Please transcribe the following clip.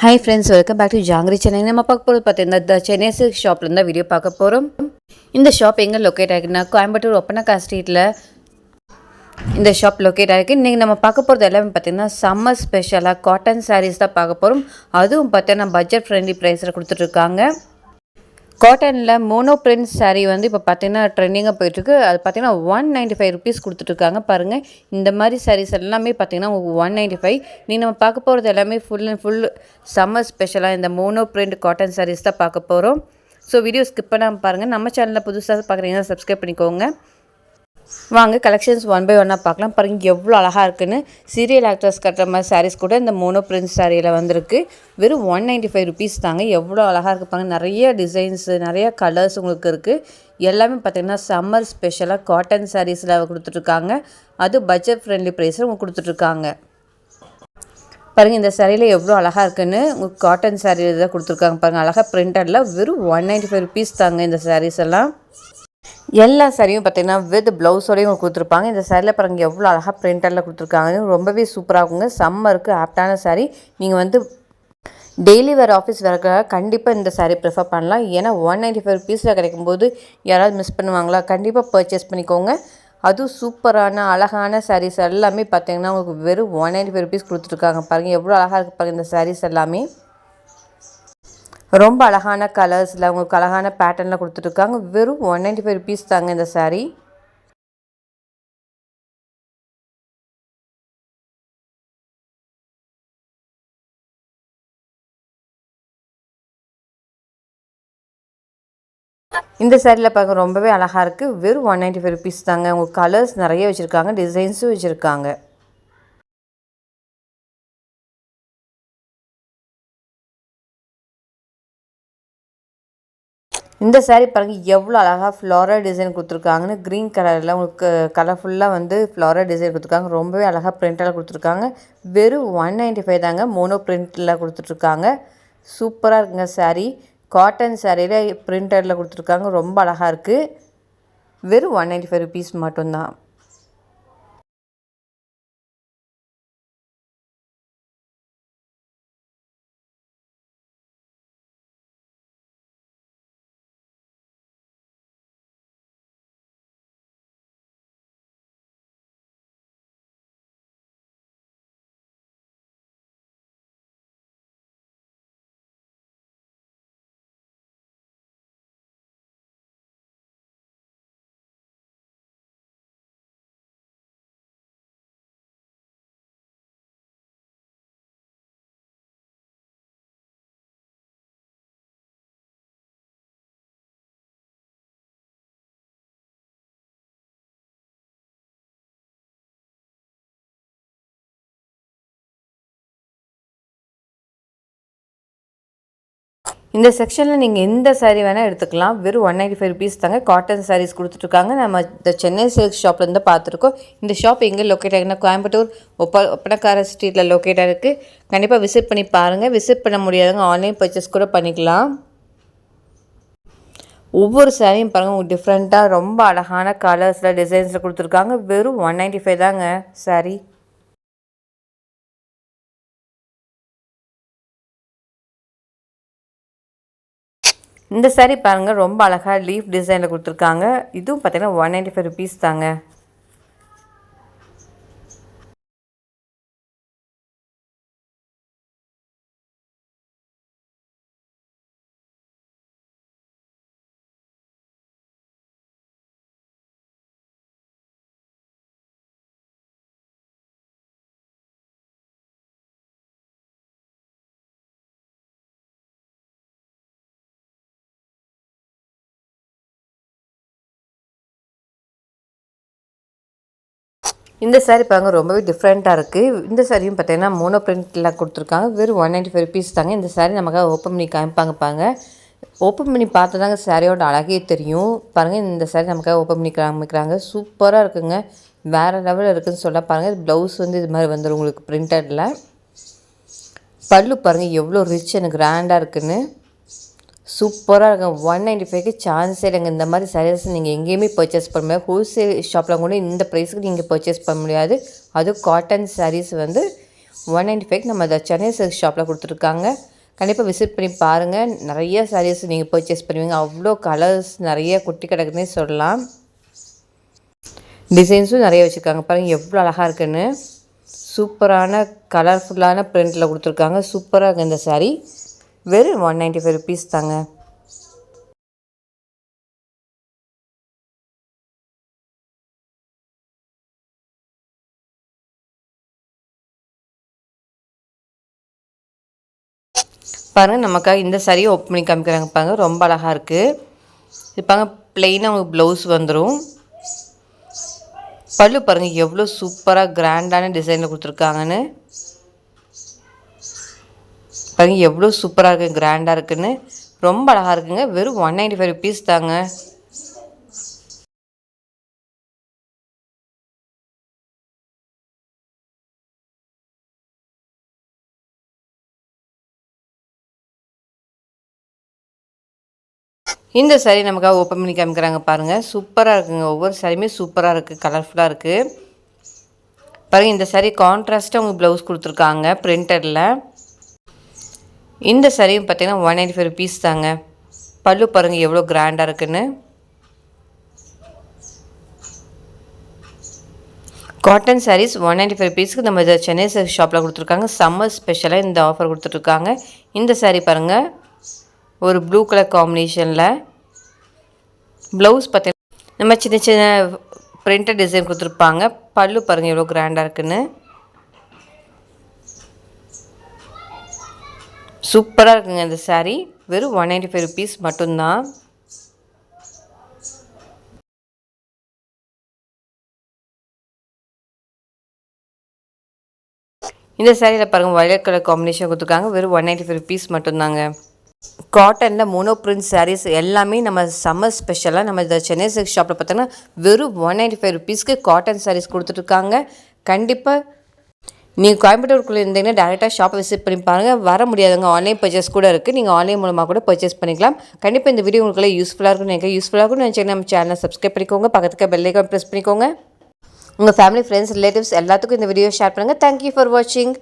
Hi friends welcome back to Jangiri Chennai நம்ம பார்க்க போகிறது பார்த்தீங்கன்னா த சென்னை சில்க் ஷாப்பில் தான் வீடியோ பார்க்க போகிறோம் இந்த ஷாப் எங்கே லொக்கேட் ஆகிருக்குன்னா கோயம்புத்தூர் ஒப்பனக்கா ஸ்ட்ரீட்டில் இந்த ஷாப் லொக்கேட் ஆகிருக்கு. இன்றைக்கி நம்ம பார்க்க போகிறது எல்லாமே பார்த்தீங்கன்னா சம்மர் ஸ்பெஷலாக காட்டன் சாரீஸ் தான் பார்க்க போகிறோம் அதுவும் பார்த்தீங்கன்னா பட்ஜெட் ஃப்ரெண்ட்லி ப்ரைஸில் கொடுத்துட்ருக்காங்க காட்டனில் மோனோ பிரிண்ட் சாரீ வந்து இப்போ பார்த்தீங்கன்னா ட்ரெண்டிங்காக போயிட்டுருக்கு. அது பார்த்தீங்கன்னா ஒன் நைன்ட்டி ஃபைவ் ருபீஸ் கொடுத்துட்ருக்காங்க பாருங்கள் இந்த மாதிரி சாரீஸ் எல்லாமே பார்த்தீங்கன்னா ஒன் நைன்ட்டி ஃபைவ் நீ நம்ம பார்க்க போகிறது எல்லாமே ஃபுல் அண்ட் ஃபுல் சம்மர் ஸ்பெஷலாக இந்த மோனோ பிரிண்ட் காட்டன் சாரீஸ் தான் பார்க்க போகிறோம் ஸோ வீடியோ ஸ்கிப் பண்ணாமல் பாருங்கள் நம்ம சேனலில் புதுசாக பார்க்குறீங்கன்னா சப்ஸ்கிரைப் பண்ணிக்கோங்க. வாங்க கலெக்ஷன்ஸ் ஒன் பை ஒன்னாக பார்க்கலாம். பாருங்க எவ்வளோ அழகாக இருக்குன்னு. சீரியல் ஆக்டர்ஸ் கட்டுற மாதிரி சாரீஸ் கூட இந்த மோனோ பிரிண்ட் சாரியில் வந்திருக்கு. வெறும் ஒன் நைன்ட்டி ஃபைவ் ருபீஸ் தாங்க. எவ்வளோ அழகாக இருக்கு பாருங்க. நிறைய டிசைன்ஸு நிறைய கலர்ஸ் உங்களுக்கு இருக்குது எல்லாமே பார்த்தீங்கன்னா சம்மர் ஸ்பெஷலாக காட்டன் சாரீஸில் கொடுத்துட்ருக்காங்க. அது பட்ஜெட் ஃப்ரெண்ட்லி ப்ரைஸில் உங்களுக்கு கொடுத்துட்ருக்காங்க. பாருங்கள் இந்த சாரியில் எவ்வளோ அழகாக இருக்குன்னு உங்களுக்கு காட்டன் சாரீ தான் கொடுத்துருக்காங்க பாருங்கள் அழகாக பிரிண்டடில் வெறும் ஒன் நைன்ட்டி ஃபைவ் ருபீஸ் தாங்க இந்த சாரீஸ் எல்லாம். எல்லா சாரியும் பார்த்தீங்கன்னா வித் ப்ளவுஸோடையும் கொடுத்துருப்பாங்க. இந்த சாரியில் பாருங்கள் எவ்வளோ அழகாக பிரிண்டரில் கொடுத்துருக்காங்க. ரொம்பவே சூப்பராக இருக்குங்க. சம்மருக்கு ஆப்டான சாரி நீங்கள் வந்து டெய்லி வேறு ஆஃபீஸ் வேறுக்காக கண்டிப்பாக இந்த சாரீ ப்ரிஃபர் பண்ணலாம். ஏன்னா ஒன் நைன்ட்டி ஃபைவ் ருபீஸில் கிடைக்கும்போது யாராவது மிஸ் பண்ணுவாங்களா கண்டிப்பாக பர்ச்சேஸ் பண்ணிக்கோங்க. அதுவும் சூப்பரான அழகான சாரீஸ் எல்லாமே பார்த்தீங்கன்னா உங்களுக்கு வெறும் ஒன் நைன்ட்டி ஃபைவ் ருபீஸ் கொடுத்துருக்காங்க. பாருங்கள் எவ்வளோ அழகாக இருக்குது பாருங்கள் இந்த சாரீஸ் எல்லாமே. ரொம்ப அழகான கலர்ஸில் உங்களுக்கு அழகான பேட்டர்னில் கொடுத்துட்ருக்காங்க வெறும் ஒன் நைன்ட்டி ஃபைவ் ருபீஸ் தாங்க இந்த சாரீ இந்த சேரீயில் பார்க்க ரொம்பவே அழகாக இருக்குது வெறும் ஒன் நைன்ட்டி ஃபைவ் ருபீஸ் தாங்க. உங்களுக்கு கலர்ஸ் நிறைய வச்சுருக்காங்க டிசைன்ஸும் வச்சுருக்காங்க. இந்த சேரீ பாருங்கள் எவ்வளோ அழகாக ஃப்ளாரல் டிசைன் கொடுத்துருக்காங்கன்னு க்ரீன் கலரில் உங்களுக்கு கலர்ஃபுல்லாக வந்து ஃப்ளாரல் டிசைன் கொடுத்துருக்காங்க. ரொம்பவே அழகாக பிரிண்டெல்லாம் கொடுத்துருக்காங்க. வெறும் ஒன் நைன்ட்டி ஃபைவ் தாங்க மோனோ பிரிண்டில் கொடுத்துட்ருக்காங்க சூப்பராக இருக்குங்க சேரீ காட்டன் சாரியில் பிரிண்டடில் கொடுத்துருக்காங்க. ரொம்ப அழகாக இருக்குது வெறும் ஒன் நைன்ட்டி ஃபைவ் ருபீஸ் மட்டும்தான். இந்த செக்ஷனில் நீங்கள் எந்த சாரீ வேணால் எடுத்துக்கலாம். வெறும் ஒன் நைன்டி ஃபைவ் ருபீஸ் தாங்க காட்டன் சாரீஸ் கொடுத்துட்ருக்காங்க நம்ம இந்த சென்னை சில்க் ஷாப்லேருந்து பார்த்துருக்கோம். இந்த ஷாப் எங்கே லொக்கேட் ஆகுதுன்னா கோயம்புத்தூர் ஒப்ப ஒப்பனக்கார ஸ்ட்ரீட்டில் லொக்கேட் ஆகிருக்கு கண்டிப்பாக விசிட் பண்ணி பாருங்கள் விசிட் பண்ண முடியாதவங்க ஆன்லைன் பர்ச்சேஸ் கூட பண்ணிக்கலாம். ஒவ்வொரு சாரியும் பாருங்கள் உங்களுக்கு டிஃப்ரெண்ட்டாக ரொம்ப அழகான கலர்ஸில் டிசைன்ஸில் கொடுத்துருக்காங்க. வெறும் ஒன் நைன்ட்டி ஃபைவ் தாங்க சாரீ இந்த சாரீ பாருங்கள் ரொம்ப அழகாக லீஃப் டிசைனில் கொடுத்துருக்காங்க. இதுவும் பார்த்திங்கன்னா ஒன் நைன்ட்டி ஃபைவ் ருபீஸ் தாங்க. இந்த சாரீ பாருங்க ரொம்பவே டிஃப்ரெண்ட்டாக இருக்குது இந்த சாரியும் பார்த்தீங்கன்னா மோனோ பிரிண்டில் கொடுத்துருக்காங்க. வெறும் ஒன் நைன்ட்டி ஃபைவ் ருபீஸ் தாங்க. இந்த சாரீ நமக்காக ஓப்பன் பண்ணி காமிப்பாங்க பாருங்க. ஓப்பன் பண்ணி பார்த்து தாங்க சாரியோட அழகே தெரியும். பாருங்கள் இந்த saree நமக்காக ஓப்பன் பண்ணி காமிக்கிறாங்க. சூப்பராக இருக்குங்க. வேறு லெவலில் இருக்குதுன்னு சொல்ல பாருங்கள் ப்ளவுஸ் வந்து இது மாதிரி வந்துடும் உங்களுக்கு பிரிண்டடில் பல்லு பாருங்கள் எவ்வளோ ரிச் அண்ட் கிராண்டாக இருக்குதுன்னு சூப்பராக இருக்கும் ஒன் நைன்ட்டி ஃபைவ்க்கு சான்ஸே இல்லைங்க. இந்த மாதிரி சாரீஸ் நீங்கள் எங்கேயுமே பர்ச்சேஸ் பண்ண முடியாது. ஹோல்சேல் ஷாப்பில் கூட இந்த ப்ரைஸுக்கு நீங்கள் பர்ச்சேஸ் பண்ண முடியாது. அதுவும் காட்டன் சாரீஸ் வந்து ஒன் நைன்ட்டி ஃபைவ் நம்ம அதை சென்னை சில்க் ஷாப்பில் கொடுத்துருக்காங்க. கண்டிப்பாக விசிட் பண்ணி பாருங்கள் நிறைய சாரீஸ் நீங்கள் பர்ச்சேஸ் பண்ணுவீங்க. அவ்வளோ கலர்ஸ் நிறைய குட்டி கிடக்குன்னே சொல்லலாம். டிசைன்ஸும் நிறைய வச்சுருக்காங்க. பாருங்கள் எவ்வளோ அழகாக இருக்குன்னு. சூப்பரான கலர்ஃபுல்லான பிரிண்டில் கொடுத்துருக்காங்க. சூப்பராக இருக்குது இந்த சாரீ வெறும் ஒன் நைன்ட்டி ஃபைவ் ருபீஸ் தாங்க. பாருங்கள் நமக்காக இந்த சாரியை ஓப்பன் பண்ணி காமிக்கிறாங்க பாருங்க ரொம்ப அழகாக இருக்குது இது பாருங்க பிளெயினாக உங்களுக்கு ப்ளவுஸ் வந்துடும் பல்லு பாருங்கள் எவ்வளோ சூப்பராக கிராண்டான டிசைனில் கொடுத்துருக்காங்கன்னு. பாருங்க எவ்வளோ சூப்பராக இருக்குது கிராண்டாக இருக்குன்னு. ரொம்ப அழகாக இருக்குங்க. வெறும் ஒன் நைன்டி ஃபைவ் ருபீஸ் தாங்க. இந்த சாரீ நமக்காக ஓப்பன் பண்ணி காமிக்கிறாங்க பாருங்கள் சூப்பராக இருக்குங்க. ஒவ்வொரு சாரியுமே சூப்பராக இருக்குது கலர்ஃபுல்லாக இருக்குது பாருங்கள் இந்த சாரீ கான்ட்ராஸ்ட்டாக உங்களுக்கு ப்ளவுஸ் கொடுத்துருக்காங்க பிரிண்டடில் இந்த சரியும் பார்த்தீங்கன்னா ஒன் எயிட்டி ஃபைவ் ருபீஸ் தாங்க. பல்லு பாருங்கள் எவ்வளோ கிராண்டாக இருக்குன்னு. Cotton saris one ninety five ருபீஸ்க்கு நம்ம இதை சென்னை சில்க் ஷாப்பில் கொடுத்துருக்காங்க. சம்மர் ஸ்பெஷலாக இந்த ஆஃபர் கொடுத்துட்ருக்காங்க இந்த சாரீ பாருங்கள் ஒரு ப்ளூ கலர் காம்பினேஷனில் ப்ளவுஸ் பார்த்தீங்கன்னா நம்ம சின்ன சின்ன பிரிண்டட் டிசைன் கொடுத்துருப்பாங்க. பல்லு பாருங்கள் எவ்வளோ கிராண்டாக இருக்குன்னு. சூப்பராக இருக்குங்க இந்த சாரீ வெறும் ஒன் நைன்டி ஃபைவ் ருபீஸ் மட்டும்தான். இந்த சேரீயில் பாருங்கள் வயலட் கலர் காம்பினேஷன் கொடுத்துருக்காங்க. வெறும் ஒன் நைன்டி ஃபைவ் ருபீஸ் மட்டும்தாங்க. காட்டனில் மோனோ பிரிண்ட் சாரீஸ் எல்லாமே நம்ம சம்மர் ஸ்பெஷலாக நம்ம இந்த சென்னை சில்க் ஷாப்பில் பார்த்தோன்னா வெறும் ஒன் நைன்டி ஃபைவ் ருபீஸ்க்கு காட்டன் சாரீஸ் கொடுத்துட்ருக்காங்க கண்டிப்பாக நீங்கள் கோயம்புத்தூருக்குள்ளே இருந்தீங்கன்னா டேரெக்டாக ஷாப்பை விசிட் பண்ணி பாருங்கள் வர முடியாதுங்க ஆன்லைன் பர்ச்சேஸ் கூட இருக்குது நீங்கள் ஆன்லைன் மூலமாக கூட பர்ச்சேஸ் பண்ணிக்கலாம். கண்டிப்பாக இந்த வீடியோ உங்களுக்கு யூஸ்ஃபுல்லாக இருக்கும்னு எனக்கு யூஸ்ஃபுல்லாக இருக்கும்னு நினச்சிங்கன்னா நம்ம சேனலை சப்ஸ்கிரைப் பண்ணிக்கோங்க. பக்கத்துக்கு பெல் ஐக்கான் ப்ரெஸ் பண்ணிக்கோங்க. உங்கள் ஃபேமிலி ஃப்ரெண்ட்ஸ் ரிலேட்டிவ்ஸ் எல்லாத்துக்கும் இந்த வீடியோ ஷேர் பண்ணுங்கள் தேங்க்யூ ஃபார் வாட்சிங்